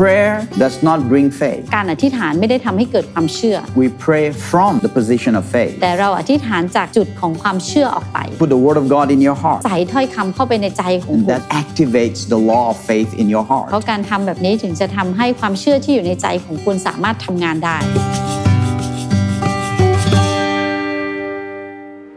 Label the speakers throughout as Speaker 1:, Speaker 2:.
Speaker 1: Prayer does not bring faith.
Speaker 2: การอธิษฐานไม่ได้ทำให้เกิดความเชื่อ
Speaker 1: We pray from the position of faith.
Speaker 2: แต่เราอธิษฐานจากจุดของความเชื่อออกไป
Speaker 1: Put the word of God in your heart.
Speaker 2: ใส่ถ้อยคำเข้าไปในใจของ
Speaker 1: And
Speaker 2: คุณ
Speaker 1: that activates the law of faith in your
Speaker 2: เพราะ
Speaker 1: heart.
Speaker 2: การทำแบบนี้ถึงจะทำให้ความเชื่อที่อยู่ในใจของคุณสามารถทำงานได้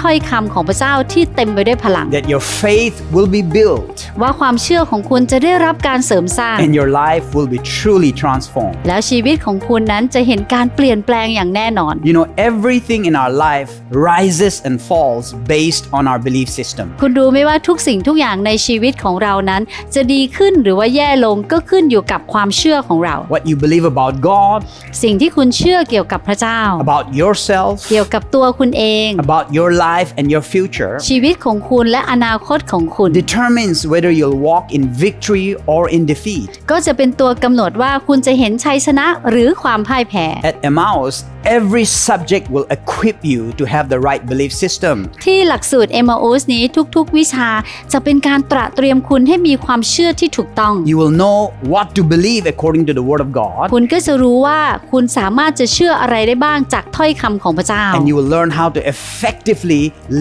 Speaker 2: ถ้อยคำของพระเจ้าที่เต็มไปด้วยพลัง
Speaker 3: that your faith will be built
Speaker 2: ว่าความเชื่อของคุณจะได้รับการเสริมสร้าง
Speaker 3: and your life will be truly transformed.
Speaker 2: แล้วชีวิตของคุณนั้นจะเห็นการเปลี่ยนแปลงอย่างแน่นอน
Speaker 3: You know, everything in our life rises and falls based on our belief system.
Speaker 2: คุณรู้ไหมว่าทุกสิ่งทุกอย่างในชีวิตของเรานั้น จะดีขึ้นหรือว่าแย่ลงก็ขึ้นอยู่กับความเชื่อของเรา
Speaker 3: What you believe about God,
Speaker 2: สิ่งที่คุณเชื่อเกี่ยวกับพระเจ้า
Speaker 3: about yourself,
Speaker 2: เกี่ยวกับตัวคุณเอง
Speaker 3: about your life and your future
Speaker 2: ชีวิตของคุณและอนาคตของคุณ
Speaker 3: determines whether you'll walk in victory or in defeat.
Speaker 2: ก็จะเป็นตัวกำหนดว่าคุณจะเห็นชัยชนะหรือความพ่ายแพ้
Speaker 3: At Emmaus, every subject will equip you to have the right belief system.
Speaker 2: ที่หลักสูตร m อ u s นี้ทุกๆ วิชาจะเป็นการตระเตรียมคุณให้มีความเชื่อที่ถูกต้อง
Speaker 3: You will know what to believe according to the Word of God,
Speaker 2: คุณก็จะรู้ว่าคุณสามารถจะเชื่ออะไรได้บ้างจากถ้อยคำของพระเจ้า
Speaker 3: and you will learn how to effectively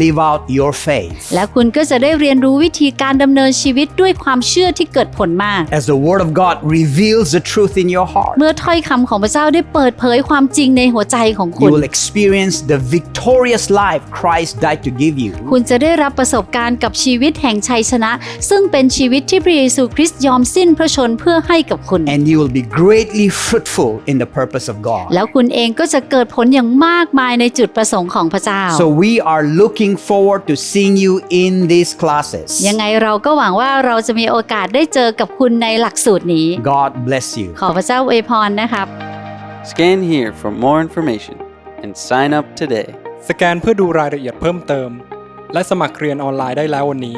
Speaker 3: live out your faith.
Speaker 2: และคุณก็จะได้เรียนรู้วิธีการดำเนินชีวิตด้วยความเชื่อที่เกิดผลมาก
Speaker 3: As the Word of God reveals the truth in your heart,
Speaker 2: เมื่อถ้อยคำของพระเจ้าได้เปิดเผยความจริงในหัวใจของคุ
Speaker 3: you
Speaker 2: ณ
Speaker 3: will experience the victorious life Christ died to give you.
Speaker 2: คุณจะได้รับประสบการณ์กับชีวิตแห่งชัยชนะ ซึ่งเป็นชีวิตที่พระเยซูคริสต์ยอมสิ้นพระชนเพื่อให้กับคุณ
Speaker 3: And you will be greatly fruitful in the purpose of God.
Speaker 2: แล้วคุณเองก็จะเกิดผลอย่างมากมายในจุดประสงค์ของพระเจ้า
Speaker 3: So we are looking forward to seeing you in these classes.
Speaker 2: ยังไงเราก็หวังว่าเราจะมีโอกาสได้เจอกับคุณในหลักสูตรนี้
Speaker 3: God bless you.
Speaker 2: ขอพระเจ้าอวยพรนะครับ
Speaker 4: Scan here for more information and sign up today.
Speaker 5: สแกนเพื่อดูรายละเอียดเพิ่มเติม และสมัครเรียนออนไลน์ได้แล้ววันนี้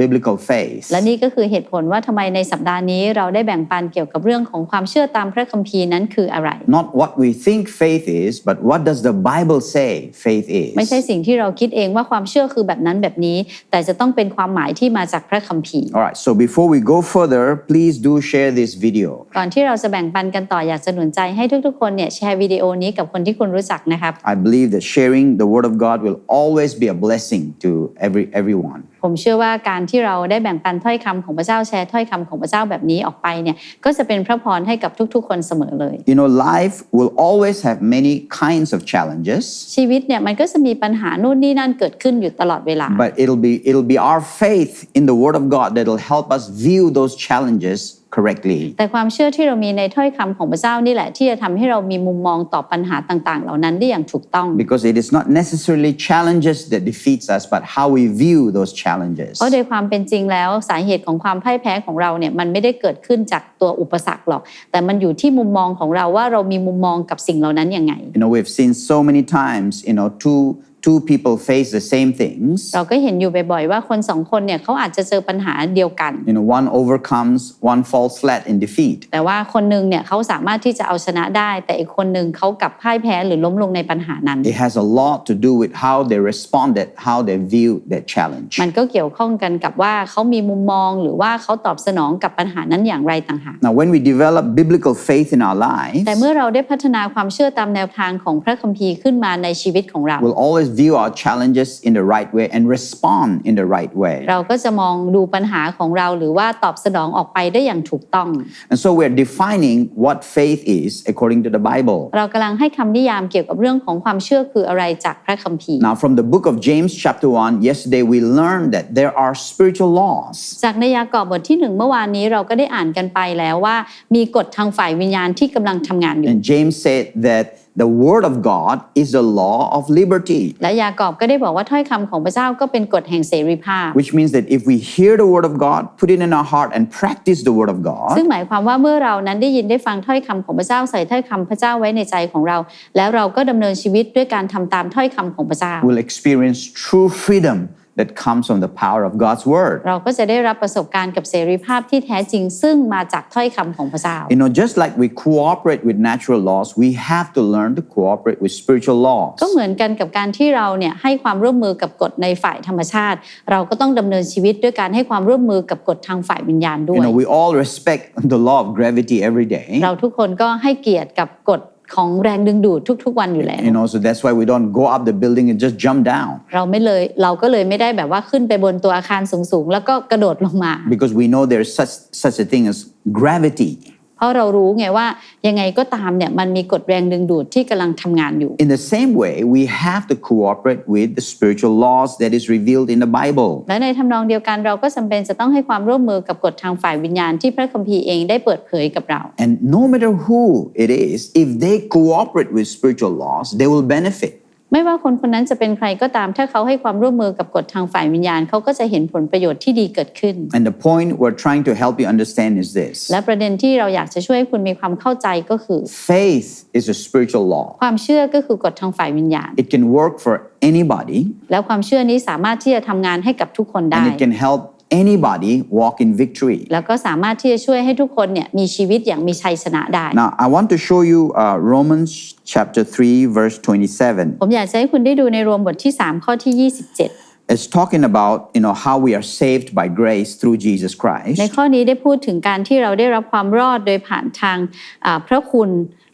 Speaker 1: biblical faith.
Speaker 2: และนี่ก็คือเหตุผลว่าทำไมในสัปดาห์นี้เราได้แบ่งปันเกี่ยวกับเรื่องของความเชื่อตามพระคัมภีร์นั้นคืออะไร
Speaker 1: Not what we think faith is, but what does the Bible say faith
Speaker 2: ไม่ใช่
Speaker 1: is.
Speaker 2: สิ่งที่เราคิดเองว่าความเชื่อคือแบบนั้นแบบนี้ แต่จะต้องเป็นความหมายที่มาจากพระคัมภีร์
Speaker 1: All right, so before we go further, please do share this video.
Speaker 2: ก่อนที่เราจะแบ่งปันกันต่ออยากจะหนุนใจให้ทุกๆคนเนี่ยแชร์วิดีโอนี้กับคนที่คุณรู้จักนะครับ
Speaker 1: I believe that sharing the Word of God will always be a blessing to every everyone.
Speaker 2: ผมเชื่อว่าการที่เราได้แบ่งปันถ้อยคำของพระเจ้าแชร์ถ้อยคำของพระเจ้าแบบนี้ออกไปเนี่ยก็จะเป็นพระพรให้กับทุกๆ คนเสมอเลย
Speaker 1: You know, life will always have many kinds of challenges,
Speaker 2: ชีวิตเนี่ยมันก็จะมีปัญหานู่นนี่นั่นเกิดขึ้นอยู่ตลอดเวลา
Speaker 1: but it'll be it'll be our faith in the Word of God that'll help us view those challenges correctly.
Speaker 2: แต่ความเชื่อที่เรามีในถ้อยคำของพระเจ้านี่แหละ ที่จะทำให้เรามีมุมมองต่อปัญหาต่าง ๆ เหล่านั้นได้อย่างถูกต้อง
Speaker 1: Because it is not necessarily challenges that defeats us, but how we view those challenges.
Speaker 2: เพราะโดยความเป็นจริงแล้วสาเหตุของความพ่ายแพ้ของเราเนี่ยมันไม่ได้เกิดขึ้นจากตัวอุปสรรคหรอก แต่มันอยู่ที่มุมมองของเราว่าเรามีมุมมองกับสิ่งเหล่านั้นยังไง
Speaker 1: You know, we've seen so many times, you know, two two people face the same things.
Speaker 2: เราก็เห็นอยู่บ่อยๆว่าคนสองคนเนี่ยเขาอาจจะเจอปัญหาเดียวกัน
Speaker 1: You know, one overcomes, one falls flat in defeat.
Speaker 2: แต่ว่าคนหนึ่งเนี่ยเขาสามารถที่จะเอาชนะได้ แต่อีกคนหนึ่งเขากลับพ่ายแพ้หรือล้มลงในปัญหานั้น
Speaker 1: It has a lot to do with how they responded, how they viewed that challenge.
Speaker 2: มันก็เกี่ยวข้องกันกับว่าเขามีมุมมองหรือว่าเขาตอบสนองกับปัญหานั้นอย่างไรต่างหาก
Speaker 1: Now, when we develop biblical faith in our lives,
Speaker 2: แต่เมื่อเราได้พัฒนาความเชื่อตามแนวทางของพระคัมภีร์ขึ้นมาในชีวิตของเรา
Speaker 1: we'll always view our challenges in the right way and respond in the right way.
Speaker 2: เราก็จะมองดูปัญหาของเราหรือว่าตอบสนองออกไปได้อย่างถูกต้อง
Speaker 1: And so we're defining what faith is according to the Bible.
Speaker 2: เรากำลังให้คำนิยามเกี่ยวกับเรื่องของความเชื่อคืออะไรจากพระคัมภีร์
Speaker 1: Now, from the book of James, chapter 1, yesterday we learned that there are spiritual laws.
Speaker 2: จากในยากอบบทที่หนึ่งเมื่อวานนี้เราก็ได้อ่านกันไปแล้วว่า มีกฎทางฝ่ายวิญญาณที่กำลังทำงานอยู่
Speaker 1: And James said that the word of God is the law of liberty,
Speaker 2: และยากอบก็ได้บอกว่าถ้อยคำของพระเจ้าก็เป็นกฎแห่งเสรีภาพ
Speaker 1: which means that if we hear the word of God, put it in our heart, and practice the word of
Speaker 2: ซึ่ง
Speaker 1: God,
Speaker 2: หมายความว่าเมื่อเรานั้นได้ยินได้ฟังถ้อยคำของพระเจ้าใส่ถ้อยคำพระเจ้าไว้ในใจของเรา แล้วเราก็ดำเนินชีวิตด้วยการทำตามถ้อยคำของพระเจ้า
Speaker 1: we'll experience true freedom that comes from the power of God's word.
Speaker 2: เราก็จะได้รับประสบการณ์กับเสรีภาพที่แท้จริง ซึ่งมาจากถ้อยคำของพระเจ้า
Speaker 1: You know, just like we cooperate with natural laws, we have to learn to cooperate with spiritual laws.
Speaker 2: ก็เหมือนกันกับการที่เราเนี่ยให้ความร่วมมือกับกฎในฝ่ายธรรมชาติ เราก็ต้องดำเนินชีวิตด้วยการให้ความร่วมมือกับกฎทางฝ่ายวิญญาณด้ว
Speaker 1: You
Speaker 2: ย
Speaker 1: know, we all respect the law of gravity every day.
Speaker 2: เราทุกคนก็ให้เกียรติกับกฎ ของแรงดึงดูดทุก ๆ วันอยู่แล้ว
Speaker 1: You know, so that's why we don't go up the building and just jump down
Speaker 2: เราไม่เลยเราก็เลยไม่ได้แบบว่าขึ้นไปบนตัวอาคารสูงๆ แล้วก็กระโดดลงมา
Speaker 1: because we know there's such such a thing as gravity.
Speaker 2: เพราะเรารู้ไงว่ายังไงก็ตามเนี่ยมันมีกฎแรงดึงดูดที่กำลังทำงานอยู่
Speaker 1: In the same way, we have to cooperate with the spiritual laws that is revealed in the Bible.
Speaker 2: และในทำนองเดียวกันเราก็จำเป็นจะต้องให้ความร่วมมือกับกฎทางฝ่ายวิญญาณที่พระคัมภีร์เองได้เปิดเผยกับเรา
Speaker 1: And no matter who it is, if they cooperate with spiritual laws, they will benefit.
Speaker 2: ไม่ว่าคนคนนั้นจะเป็นใครก็ตามถ้าเขาให้ความร่วมมือกับกฎทางฝ่ายวิญญาณเขาก็จะเห็นผลประโยชน์ที่ดีเกิดขึ้น
Speaker 1: And the point we're trying to help you understand is this
Speaker 2: และประเด็นที่เราอยากจะช่วยให้คุณมีความเข้าใจก็คือ
Speaker 1: faith is a spiritual law,
Speaker 2: ความเชื่อก็คือกฎทางฝ่ายวิญญาณ
Speaker 1: it can work for anybody,
Speaker 2: แล้วความเชื่อนี้สามารถที่จะทำงานให้กับทุกคนได้
Speaker 1: and it can help anybody walk in victory.
Speaker 2: แล้วก็สามารถที่จะช่วยให้ทุกคนเนี่ยมีชีวิตอย่างมีชัยชนะได้
Speaker 1: Now, I want to show you uh, Romans chapter 3, verse 27.
Speaker 2: ผมอยากจะให้คุณได้ดูในรวมบทที่ 3 ข้อที่ 27
Speaker 1: It's talking about, you know, how we are saved by grace through Jesus Christ.
Speaker 2: ในข้อนี้ได้พูดถึงการที่เราได้รับความรอดโดยผ่านทางอ่าพระคุณ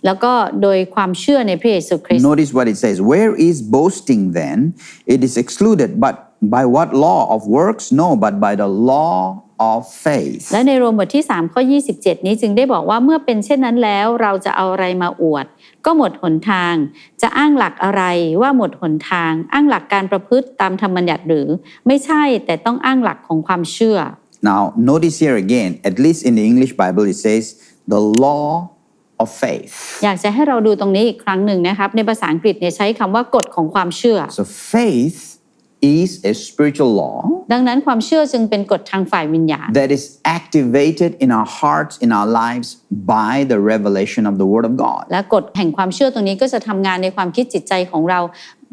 Speaker 2: แล้วก็โดยความเชื่อในพระเยซูคริสต์
Speaker 1: Notice what it says. Where is boasting then? It is excluded. But by what law of works? No, but by the law of faith.
Speaker 2: และในโรมบทที่3ข้อ27 นี้จึงได้บอกว่าเมื่อเป็นเช่นนั้นแล้วเราจะเอาอะไรมาอวด ก็หมดหนทาง จะอ้างหลักอะไรว่าหมดหนทาง อ้างหลักการประพฤติตามธรรมบัญญัติหรือ ไม่ใช่แต่ต้องอ้างหลักของความเชื่อ
Speaker 1: Now, notice here again, at least in the English Bible, it says the law of faith.
Speaker 2: อยากจะให้เราดูตรงนี้อีกครั้งหนึ่งนะครับ ในภาษาอังกฤษเนี่ยใช้คำว่ากฎของความเชื่อ
Speaker 1: So, faith is a spiritual law
Speaker 2: ดังนั้นความเชื่อจึงเป็นกฎทางฝ่ายวิญญาณ
Speaker 1: that is activated in our hearts, in our lives by the revelation of the Word of God.
Speaker 2: และกฎแห่งความเชื่อตรงนี้ก็จะทำงานในความคิดจิตใจของเรา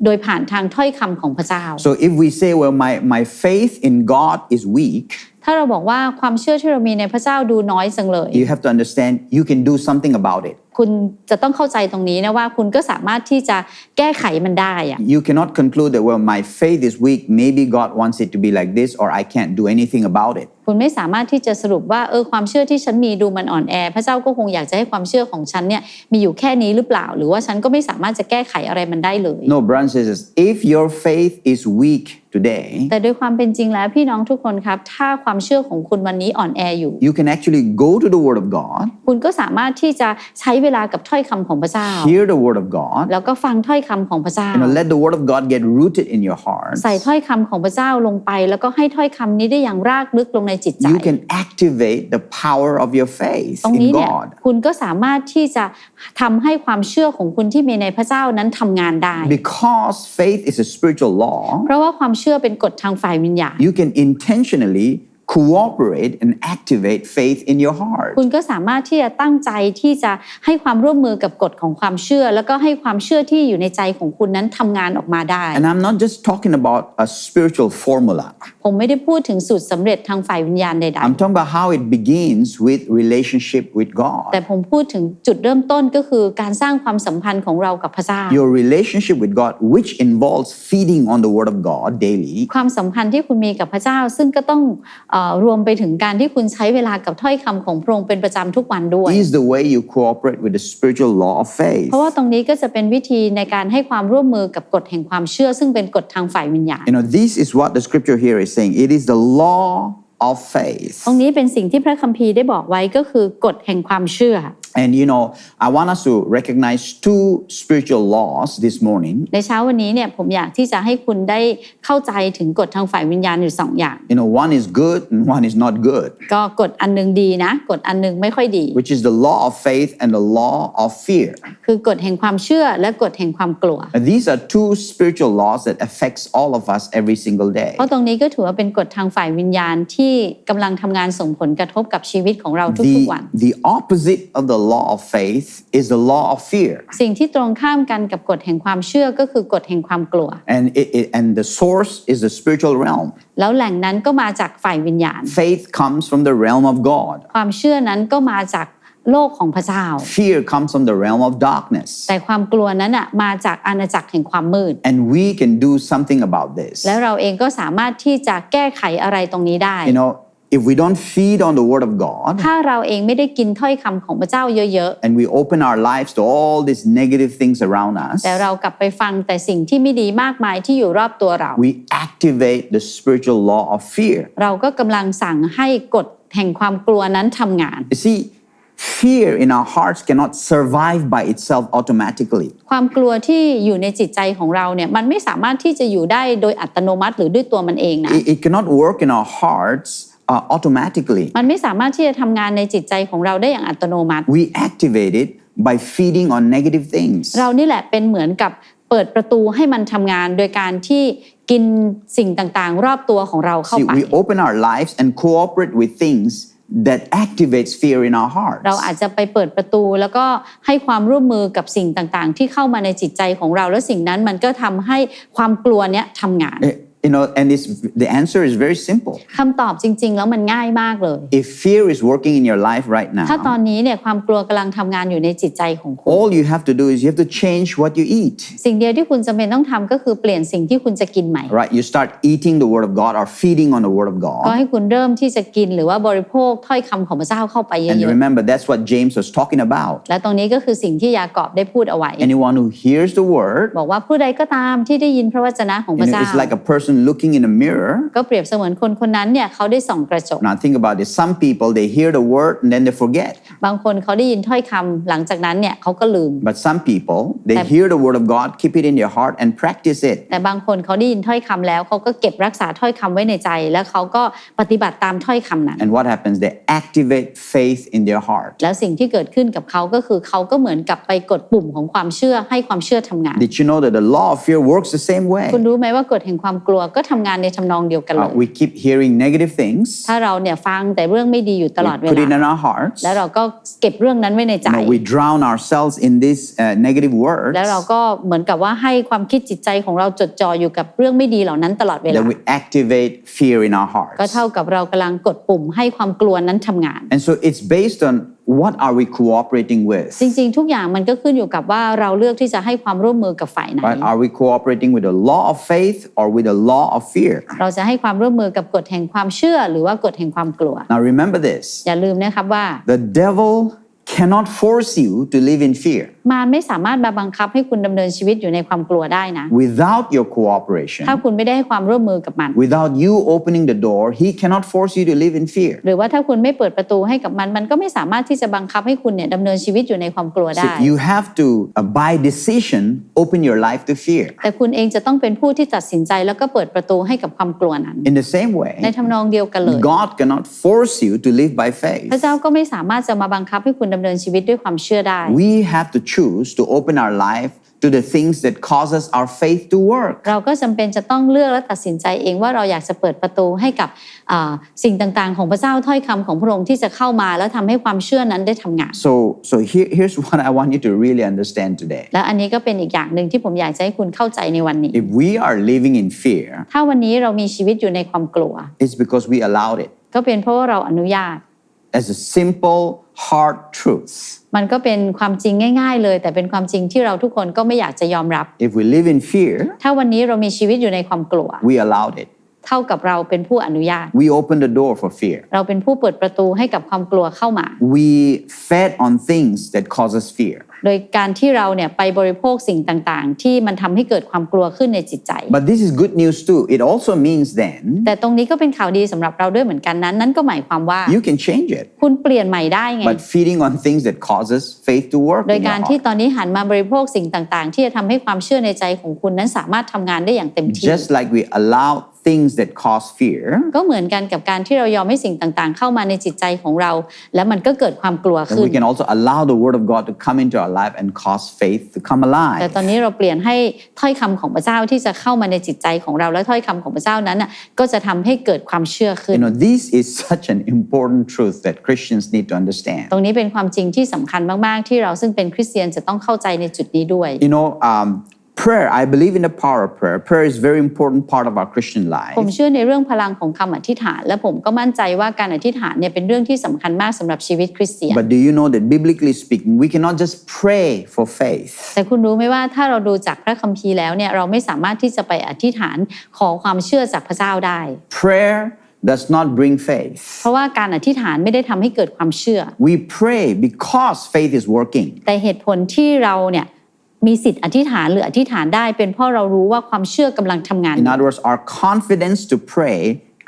Speaker 2: โดยผ่านทางถ้อยคำของพระเจ้า
Speaker 1: So, if we say, well, my, my faith in God is weak,
Speaker 2: ถ้าเราบอกว่าความเชื่อที่เรามีในพระเจ้าดูน้อยจังเลย
Speaker 1: you have to understand you can do something about it.
Speaker 2: คุณจะต้องเข้าใจตรงนี้นะว่าคุณก็สามารถที่จะแก้ไขมันได้อะ
Speaker 1: You cannot conclude that, well, my faith is weak, maybe God wants it to be like this, or I can't do anything about it.
Speaker 2: คุณไม่สามารถที่จะสรุปว่าเออความเชื่อที่ฉันมีดูมันอ่อนแอ พระเจ้าก็คงอยากจะให้ความเชื่อของฉันเนี่ยมีอยู่แค่นี้หรือเปล่า หรือว่าฉันก็ไม่สามารถจะแก้ไขอะไรมันได้เลย
Speaker 1: No, brothers and sisters, if your faith is weak today,
Speaker 2: แต่โดยความเป็นจริงแล้วพี่น้องทุกคนครับ ถ้าความเชื่อของคุณวันนี้อ่อนแออยู่
Speaker 1: you can actually go to the Word of God,
Speaker 2: คุณก็สามารถที่จะใช้เวลากับถ้อยคำของพระเจ้า
Speaker 1: hear the Word of God,
Speaker 2: แล้วก็ฟังถ้อยคำของพระเจ้า
Speaker 1: you know, let the Word of God get rooted in your heart.
Speaker 2: ใส่ถ้อยคำของพระเจ้าลงไป แล้วก็ให้ถ้อยคำนี้ได้อย่างรากลึกลงในจิตใจ
Speaker 1: You can activate the power of your faith
Speaker 2: ตรงนี้
Speaker 1: in
Speaker 2: เนี่ย
Speaker 1: God
Speaker 2: คุณก็สามารถที่จะทำให้ความเชื่อของคุณที่มีในพระเจ้านั้นทำงานได้
Speaker 1: because faith is a spiritual law.
Speaker 2: เพราะว่าความเเชื่อเป็นกฎทางฝ่ายวิญญาณ
Speaker 1: You can intentionally cooperate and activate faith in your heart.
Speaker 2: คุณก็สามารถที่จะตั้งใจที่จะให้ความร่วมมือกับกฎของความเชื่อ แล้วก็ให้ความเชื่อที่อยู่ในใจของคุณนั้นทำงานออกมาได้
Speaker 1: And I'm not just talking about a spiritual formula.
Speaker 2: ผมไม่ได้พูดถึงสูตรสำเร็จทางฝ่ายวิญญาณใด
Speaker 1: I'm talking about how it begins with relationship with
Speaker 2: ๆ
Speaker 1: God.
Speaker 2: แต่ผมพูดถึงจุดเริ่มต้นก็คือการสร้างความสัมพันธ์ของเรากับพระเจ้า
Speaker 1: Your relationship with God, which involves feeding on the Word of God daily,
Speaker 2: ความสัมพันธ์ที่คุณมีกับพระเจ้าซึ่งก็ต้องเอเอ่อรวมไปถึงการที่คุณใช้เวลากับถ้อยคำของพระองค์เป็นประจำทุกวันด้วย
Speaker 1: is the way you cooperate with the spiritual law of faith.
Speaker 2: เพราะว่าตรงนี้ก็จะเป็นวิธีในการให้ความร่วมมือกับกฎแห่งความเชื่อ ซึ่งเป็นกฎทางฝ่ายวิญญาณ
Speaker 1: You know, this is what the scripture here is saying. It is the law of faith.
Speaker 2: ตรงนี้เป็นสิ่งที่พระคัมภีร์ได้บอกไว้ก็คือกฎแห่งความเชื่อ
Speaker 1: And you know, I want us to recognize two spiritual laws this morning.
Speaker 2: ในเช้าวันนี้เนี่ยผมอยากที่จะให้คุณได้เข้าใจถึงกฎทางฝ่ายวิญญาณอยู่สองอย่าง
Speaker 1: You know, one is good and one is not good,
Speaker 2: ก็กฎอันหนึงดีนะกฎอันหนึงไม่ค่อยดี
Speaker 1: which is the law of faith and the law of fear.
Speaker 2: คือกฎแห่งความเชื่อและกฎแห่งความกลัว
Speaker 1: And these are two spiritual laws that affects all of us every single day.
Speaker 2: เพราะตรงนี้ก็ถือว่าเป็นกฎทางฝ่ายวิญญาณที่กำลังทำงานส่งผลกระทบกับชีวิตของเราทุก
Speaker 1: The,
Speaker 2: ๆวัน
Speaker 1: the opposite of the law of faith is the law of fear.
Speaker 2: สิ่งที่ตรงข้ามกันกับกฎแห่งความเชื่อก็คือกฎแห่งความกลัว
Speaker 1: And, it, it- and the source is the spiritual realm.
Speaker 2: แล้วแหล่งนั้นก็มาจากฝ่ายวิญญาณ
Speaker 1: Faith comes from the realm of God.
Speaker 2: ความเชื่อนั้นก็มาจากโลกของพระเจ้า
Speaker 1: Fear comes from the realm of darkness.
Speaker 2: แต่ความกลัวนั้นอะมาจากอาณาจักรแห่งความมืด
Speaker 1: And we can do something about this.
Speaker 2: แล้วเราเองก็สามารถที่จะแก้ไขอะไรตรงนี้ได้
Speaker 1: You know, if we don't feed on the word of God
Speaker 2: ถ้าเราเองไม่ได้กินถ้อยคำของพระเจ้าเยอะ
Speaker 1: and we open our lives to all these negative things around us,
Speaker 2: ๆแต่เรากลับไปฟังแต่สิ่งที่ไม่ดีมากมายที่อยู่รอบตัวเรา
Speaker 1: we activate the spiritual law of fear.
Speaker 2: เราก็กำลังสั่งให้กฎแห่งความกลัวนั้นทำงาน
Speaker 1: You see, fear in our hearts cannot survive by itself automatically.
Speaker 2: ความกลัวที่อยู่ในจิตใจของเราเนี่ยมันไม่สามารถที่จะอยู่ได้โดยอัตโนมัติหรือด้วยตัวมันเองนะ
Speaker 1: It, it cannot work in our hearts uh, automatically.
Speaker 2: มันไม่สามารถที่จะทำงานในจิตใจของเราได้อย่างอัตโนมัติ
Speaker 1: We activate it by feeding on negative things.
Speaker 2: เรานี่แหละเป็นเหมือนกับเปิดประตูให้มันทำงานโดยการที่กินสิ่งต่างๆ รอบตัวของเราเข้า
Speaker 1: See,
Speaker 2: ไป
Speaker 1: we open our lives and cooperate with things that activates fear in our hearts.
Speaker 2: เราอาจจะไปเปิดประตูแล้วก็ให้ความร่วมมือกับสิ่งต่างๆ ที่เข้ามาในจิตใจของเรา แล้วสิ่งนั้นมันก็ทำให้ความกลัวเนี้ยทำงาน
Speaker 1: Eh, You know, and it's, the answer is very simple.
Speaker 2: คำตอบจริง ๆ แล้วมันง่ายมากเลย
Speaker 1: If fear is working in your life right
Speaker 2: ถ้าตอน
Speaker 1: now,
Speaker 2: นี้เนี่ยความกลัวกำลังทำงานอยู่ในจิตใจของคุณ
Speaker 1: all you have to do is you have to change what you eat.
Speaker 2: สิ่งเดียวที่คุณจำเป็นต้องทำก็คือเปลี่ยนสิ่งที่คุณจะกินใหม่
Speaker 1: Right? You start eating the word of God or feeding on the word of
Speaker 2: ก็
Speaker 1: God.
Speaker 2: ให้คุณเริ่มที่จะกินหรือว่าบริโภคถ้อยคำของพระเจ้าเข้าไปเย
Speaker 1: And
Speaker 2: อะ
Speaker 1: remember, that's what James was talking about.
Speaker 2: ๆ และตรงนี้ก็คือสิ่งที่ยากอบได้พูดเอาไว้
Speaker 1: Anyone who hears the word,
Speaker 2: บอกว่าผู้ใดก็ตามที่ได้ยินพระวจนะของพ
Speaker 1: you
Speaker 2: ระ
Speaker 1: know,
Speaker 2: เจ้า
Speaker 1: it's like a person looking in a mirror.
Speaker 2: ก็เปรียบเสมือนคนคนนั้นเนี่ยเขาได้ส่องกระจก
Speaker 1: Now think about it. Some people they hear the word and then they forget.
Speaker 2: บางคนเขาได้ยินถ้อยคำหลังจากนั้นเนี่ยเขาก็ลืม
Speaker 1: But some people they
Speaker 2: That-
Speaker 1: hear the word of God, keep it in their heart and practice it.
Speaker 2: แต่บางคนเขาได้ยินถ้อยคำแล้วเขาก็เก็บรักษาถ้อยคำไว้ในใจ แล้วเขาก็ปฏิบัติตามถ้อยคำนั้น
Speaker 1: And what happens? They activate faith in their heart.
Speaker 2: แล้วสิ่งที่เกิดขึ้นกับเขาก็คือเขาก็เหมือนกับไปกดปุ่มของความเชื่อให้ความเชื่อทำงาน
Speaker 1: Did you know that the law of fear works the same way?
Speaker 2: คุณรู้ไหมว่ากฎแห่งความกลัวก็ทำงานในทำนองเดียวกันเล
Speaker 1: Uh,
Speaker 2: ย
Speaker 1: we keep hearing negative things.
Speaker 2: ถ้าเราเนี่ยฟังแต่เรื่องไม่ดีอยู่ตลอด
Speaker 1: We
Speaker 2: เว
Speaker 1: put it
Speaker 2: ลา
Speaker 1: in our hearts.
Speaker 2: แล้วเราก็เก็บเรื่องนั้นไว้ในใจ
Speaker 1: You know, we drown ourselves in these uh, negative words.
Speaker 2: แล้วเราก็เหมือนกับว่าให้ความคิดจิตใจของเราจดจ่ออยู่กับเรื่องไม่ดีเหล่านั้นตลอดเวลา
Speaker 1: Then we activate fear in our
Speaker 2: ก็
Speaker 1: hearts.
Speaker 2: เท่ากับเรากำลังกดปุ่มให้ความกลัวนั้นทำงาน
Speaker 1: And so it's based on what are we cooperating with?
Speaker 2: จริงๆ ทุกอย่างมันก็ขึ้นอยู่กับว่าเราเลือกที่จะให้ความร่วมมือกับฝ่ายไหน
Speaker 1: Right? Are we cooperating with the law of faith or with the law of fear?
Speaker 2: เราจะให้ความร่วมมือกับกฎแห่งความเชื่อ หรือว่ากฎแห่งความกลัว
Speaker 1: Now remember this
Speaker 2: อย่าลืมนะครับว่า
Speaker 1: the devil cannot force you to live in fear.
Speaker 2: มารไม่สามารถมาบังคับให้คุณดำเนินชีวิตอยู่ในความกลัวได้นะ
Speaker 1: Without your cooperation,
Speaker 2: ถ้าคุณไม่ได้ให้ความร่วมมือกับมัน
Speaker 1: without you opening the door, he cannot force you to live in fear.
Speaker 2: หรือว่าถ้าคุณไม่เปิดประตูให้กับมัน มันก็ไม่สามารถที่จะบังคับให้คุณเนี่ยดำเนินชีวิตอยู่ในความกลัวได้
Speaker 1: So you have to, uh, by decision, open your life to fear.
Speaker 2: แต่คุณเองจะต้องเป็นผู้ที่ตัดสินใจแล้วก็เปิดประตูให้กับความกลัวนั้น
Speaker 1: In the same way,
Speaker 2: ในทำนองเดียวกันเลย
Speaker 1: God cannot force you to live by
Speaker 2: พระ
Speaker 1: faith.
Speaker 2: เจ้าก็ไม่สามารถจะมาบังคับให้คุณดำเนินชีวิตด้วยความเชื่อได้
Speaker 1: We have to choose to open our life to the things that causes our faith to work.
Speaker 2: เราก็จำเป็นจะต้องเลือกและตัดสินใจเองว่าเราอยากจะเปิดประตูให้กับอ่าสิ่งต่างๆ ของพระเจ้าถ้อยคำของพระองค์ที่จะเข้ามาแล้วทำให้ความเชื่อนั้นได้ทำงาน
Speaker 1: So, so here, here's what I want you to really understand today.
Speaker 2: และอันนี้ก็เป็นอีกอย่างหนึ่งที่ผมอยากจะให้คุณเข้าใจในวันนี้
Speaker 1: If we are living in fear,
Speaker 2: ถ้าวันนี้เรามีชีวิตอยู่ในความกลัว
Speaker 1: it's because we allowed it.
Speaker 2: ก็เป็นเพราะว่าเราอนุญาต
Speaker 1: As a simple, hard truth.
Speaker 2: มันก็เป็นความจริงง่ายๆเลย แต่เป็นความจริงที่เราทุกคนก็ไม่อยากจะยอมรับ
Speaker 1: If we live in fear,
Speaker 2: ถ้าวันนี้เรามีชีวิตอยู่ในความกลัว
Speaker 1: we allowed it.
Speaker 2: เท่ากับเราเป็นผู้อนุญาต
Speaker 1: We open the door for fear.
Speaker 2: เราเป็นผู้เปิดประตูให้กับความกลัวเข้ามา
Speaker 1: We fed on things that cause us fear.
Speaker 2: โดยการที่เราเนี่ยไปบริโภคสิ่งต่างๆ ที่มันทำให้เกิดความกลัวขึ้นในจิตใจ
Speaker 1: But this is good news too. It also means then
Speaker 2: แต่ตรงนี้ก็เป็นข่าวดีสำหรับเราด้วยเหมือนกันนั้นนั่นก็หมายความว่า
Speaker 1: you can change it.
Speaker 2: คุณเปลี่ยนใหม่ได้ไง
Speaker 1: But feeding on things that causes faith to work
Speaker 2: โดย
Speaker 1: in
Speaker 2: การ
Speaker 1: your
Speaker 2: ที่
Speaker 1: heart.
Speaker 2: ตอนนี้หันมาบริโภคสิ่งต่างๆ ที่จะทำให้ความเชื่อในใจของคุณนั้นสามารถทำงานได้อย่างเต็มที่
Speaker 1: Just like we allow things that cause fear,
Speaker 2: ก็เหมือนกันกับการที่เรายอมให้สิ่งต่างๆ เข้ามาในจิตใจของเรา แล้วมันก็เกิดความกลัว
Speaker 1: then
Speaker 2: ขึ้น
Speaker 1: we can also allow the Word of God to come into our life and cause faith to come
Speaker 2: แต่
Speaker 1: alive.
Speaker 2: ตอนนี้เราเปลี่ยนให้ถ้อยคำของพระเจ้าที่จะเข้ามาในจิตใจของเราและถ้อยคำของพระเจ้านั้นน่ะก็จะทำให้เกิดความเชื่อขึ้น
Speaker 1: You know, this is such an important truth that Christians need to understand.
Speaker 2: ตรงนี้เป็นความจริงที่สำคัญมากๆ ที่เราซึ่งเป็นคริสเตียนจะต้องเข้าใจในจุดนี้ด้วย
Speaker 1: You know, um, prayer, I believe in the power of prayer. Prayer is a very important part of our Christian
Speaker 2: ผม
Speaker 1: life.
Speaker 2: เชื่อในเรื่องพลังของคำอธิษฐาน และผมก็มั่นใจว่าการอธิษฐานเนี่ยเป็นเรื่องที่สำคัญมากสำหรับชีวิตคริสเตียน
Speaker 1: But do you know that biblically speaking, we cannot just pray for faith?
Speaker 2: แต่คุณรู้ไหมว่าถ้าเราดูจากพระคัมภีร์แล้วเนี่ยเราไม่สามารถที่จะไปอธิษฐานขอความเชื่อจากพระเจ้าได้
Speaker 1: Prayer does not bring faith.
Speaker 2: เพราะว่าการอธิษฐานไม่ได้ทำให้เกิดความเชื่อ
Speaker 1: We pray because faith is working.
Speaker 2: แต่เหตุผลที่เราเนี่ย มีสิทธิ์อธิษฐานหรืออธิษฐานได้เป็นเพราะเรารู้ว่าความเชื่อกำลังทำงาน
Speaker 1: In other words, our confidence to pray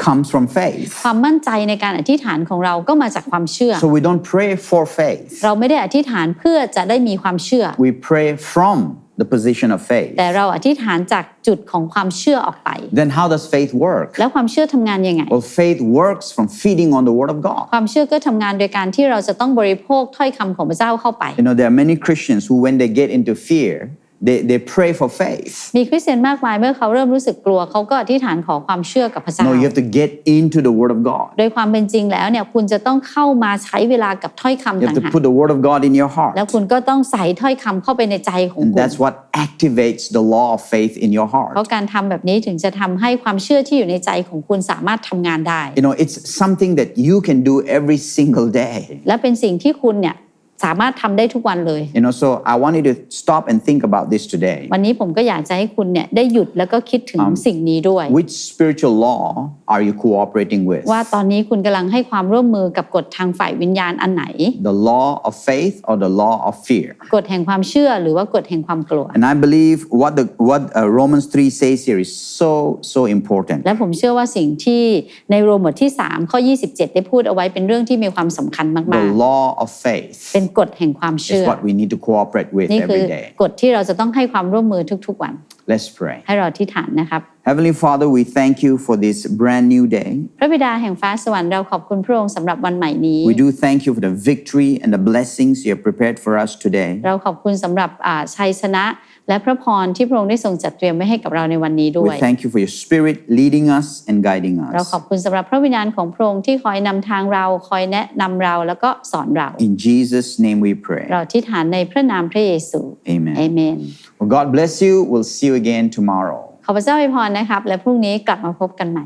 Speaker 1: comes from faith.
Speaker 2: ความมั่นใจในการอธิษฐานของเราก็มาจากความเชื่อ
Speaker 1: So we don't pray for faith.
Speaker 2: เราไม่ได้อธิษฐานเพื่อจะได้มีความเชื่อ
Speaker 1: We pray from the position of faith.
Speaker 2: แต่เราอธิษฐานจากจุดของความเชื่อออกไป
Speaker 1: Then how does faith work?
Speaker 2: แล้วความเชื่อทำงานยังไง
Speaker 1: Well, faith works from feeding on the Word of God.
Speaker 2: ความเชื่อก็ทำงานโดยการที่เราจะต้องบริโภคถ้อยคำของพระเจ้าเข้าไป
Speaker 1: You know, there are many Christians who, when they get into fear, they, they pray for faith.
Speaker 2: มีคริสเตียนมากมายเมื่อเขาเริ่มรู้สึกกลัวเขาก็อธิษฐานขอความเชื่อกับพระเจ้า
Speaker 1: No, you have to get into the Word of God.
Speaker 2: โดยความเป็นจริงแล้วเนี่ยคุณจะต้องเข้ามาใช้เวลากับถ้อยคำ
Speaker 1: You
Speaker 2: ต่าง
Speaker 1: have to
Speaker 2: หาก
Speaker 1: put the Word of God in your heart.
Speaker 2: แล้วคุณก็ต้องใส่ถ้อยคำเข้าไปในใจของ
Speaker 1: And
Speaker 2: คุณ
Speaker 1: that's what activates the law of faith in your
Speaker 2: เพราะ
Speaker 1: heart.
Speaker 2: การทำแบบนี้ถึงจะทำให้ความเชื่อที่อยู่ในใจของคุณสามารถทำงานได้
Speaker 1: You know, it's something that you can do every single day.
Speaker 2: และเป็นสิ่งที่คุณเนี่ย สามารถทำได้ทุกวันเลย
Speaker 1: You know, so I want you to stop and think about this today.
Speaker 2: วันนี้ผมก็อยากจะให้คุณเนี่ยได้หยุดแล้วก็คิดถึงสิ่งนี้ด้วย
Speaker 1: Which spiritual law are you cooperating with?
Speaker 2: ว่าตอนนี้คุณกำลังให้ความร่วมมือกับกฎทางฝ่ายวิญญาณอันไหน
Speaker 1: The law of faith or the law of fear?
Speaker 2: กฎแห่งความเชื่อหรือว่ากฎแห่งความกลัว
Speaker 1: And I believe what the what uh, Romans 3 says here is so so important.
Speaker 2: และผมเชื่อว่าสิ่งที่ในโรมบทที่3ข้อ 27 ได้พูดเอาไว้เป็นเรื่องที่มีความสำคัญมาก
Speaker 1: The law of faith
Speaker 2: ๆเป็นกฎแห่งความ
Speaker 1: is
Speaker 2: เชื่อ
Speaker 1: what we need to cooperate with
Speaker 2: นี่คือ
Speaker 1: every day.
Speaker 2: กฎที่เราจะต้องให้ความร่วมมือทุกๆวัน
Speaker 1: Let's pray.
Speaker 2: ให้เราอธิษฐานนะครับ
Speaker 1: Heavenly Father, we thank you for this brand new day.
Speaker 2: พระบิดาแห่งฟ้าสวรรค์เราขอบคุณพระองค์สำหรับวันใหม่นี้
Speaker 1: We do thank you for the victory and the blessings you have prepared for us today.
Speaker 2: เราขอบคุณสำหรับอ่าชัยชนะ และพระพรที่พระองค์ได้ทรงจัดเตรียมไว้ให้กับเราในวันนี้ด้
Speaker 1: We
Speaker 2: วย
Speaker 1: thank you for your spirit leading us and guiding
Speaker 2: เรา
Speaker 1: us.
Speaker 2: ขอบคุณสำหรับพระวิญญาณของพระองค์ที่คอยนำทางเราคอยแนะนำเราแล้วก็สอนเรา
Speaker 1: In Jesus' name we pray.
Speaker 2: เราอธิษฐานในพระนามพระเยซู
Speaker 1: Amen.
Speaker 2: เอเมน
Speaker 1: Well, God bless you. We'll see you again tomorrow.
Speaker 2: ขอพระเจ้าอวยพรนะครับ และพรุ่งนี้กลับมาพบกันใหม่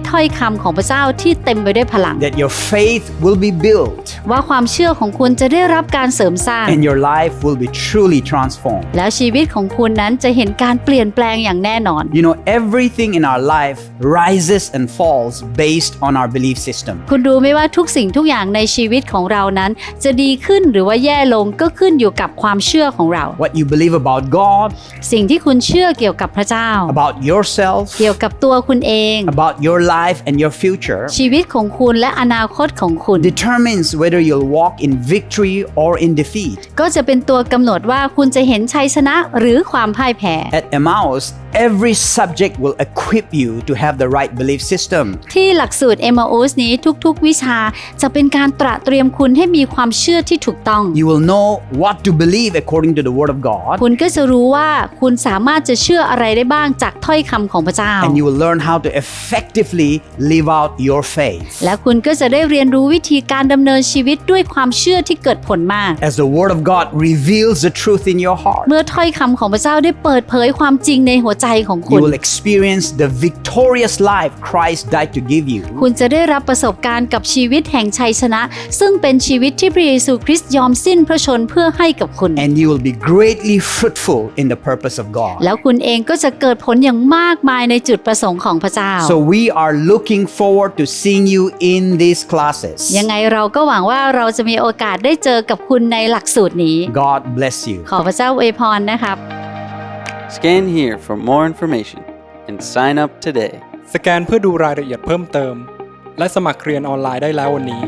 Speaker 2: ถ้อยคำของพระเจ้าที่เต็มไปด้วยพลัง
Speaker 3: that your faith will be built
Speaker 2: ว่าความเชื่อของคุณจะได้รับการเสริมสร้าง
Speaker 3: and your life will be truly transformed.
Speaker 2: แล้วชีวิตของคุณนั้นจะเห็นการเปลี่ยนแปลงอย่างแน่นอน
Speaker 3: You know, everything in our life rises and falls based on our belief system.
Speaker 2: คุณรู้ไหมว่าทุกสิ่งทุกอย่างในชีวิตของเรานั้น จะดีขึ้นหรือว่าแย่ลงก็ขึ้นอยู่กับความเชื่อของเรา
Speaker 3: What you believe about God,
Speaker 2: สิ่งที่คุณเชื่อเกี่ยวกับพระเจ้า
Speaker 3: about yourself,
Speaker 2: เกี่ยวกับตัวคุณเอง
Speaker 3: about your life and your future
Speaker 2: ชีวิตของคุณและอนาคตของคุณ
Speaker 3: determines whether you'll walk in victory or in defeat.
Speaker 2: ก็จะเป็นตัวกำหนดว่าคุณจะเห็นชัยชนะหรือความพ่ายแพ้
Speaker 3: At Emmaus,
Speaker 1: every subject will equip you to have the right belief system.
Speaker 2: ที่หลักสูตร m อ o s นี้ทุกๆ วิชาจะเป็นการตระเตรียมคุณให้มีความเชื่อที่ถูกต้อง
Speaker 1: You will know what to believe according to the Word of God,
Speaker 2: คุณก็จะรู้ว่าคุณสามารถจะเชื่ออะไรได้บ้างจากถ้อยคำของพระเจ้า
Speaker 1: and you will learn how to effectively live out your faith.
Speaker 2: และคุณก็จะได้เรียนรู้วิธีการดำเนินชีวิตด้วยความเชื่อที่เกิดผลมาก
Speaker 1: As the Word of God reveals the truth in your heart,
Speaker 2: เมื่อถ้อยคำของพระเจ้าได้เปิดเผยความจริงในหัวใจของคุ
Speaker 1: you
Speaker 2: ณ
Speaker 1: will experience the victorious life Christ died to give you.
Speaker 2: คุณจะได้รับประสบการณ์กับชีวิตแห่งชัยชนะ ซึ่งเป็นชีวิตที่พระเยซูคริสต์ยอมสิ้นพระชนเพื่อให้กับคุณ
Speaker 1: And you will be greatly fruitful in the purpose of God.
Speaker 2: แล้วคุณเองก็จะเกิดผลอย่างมากมายในจุดประสงค์ของพระเจ้า
Speaker 1: So we are looking forward to seeing you in these classes.
Speaker 2: ยังไงเราก็หวังว่าเราจะมีโอกาสได้เจอกับคุณในหลักสูตรนี้
Speaker 1: God bless you.
Speaker 2: ขอพระเจ้าอวยพรนะครับ
Speaker 6: Scan here for more information and sign up today.
Speaker 5: สแกนเพื่อดูรายละเอียดเพิ่มเติม และสมัครเรียนออนไลน์ได้แล้ววันนี้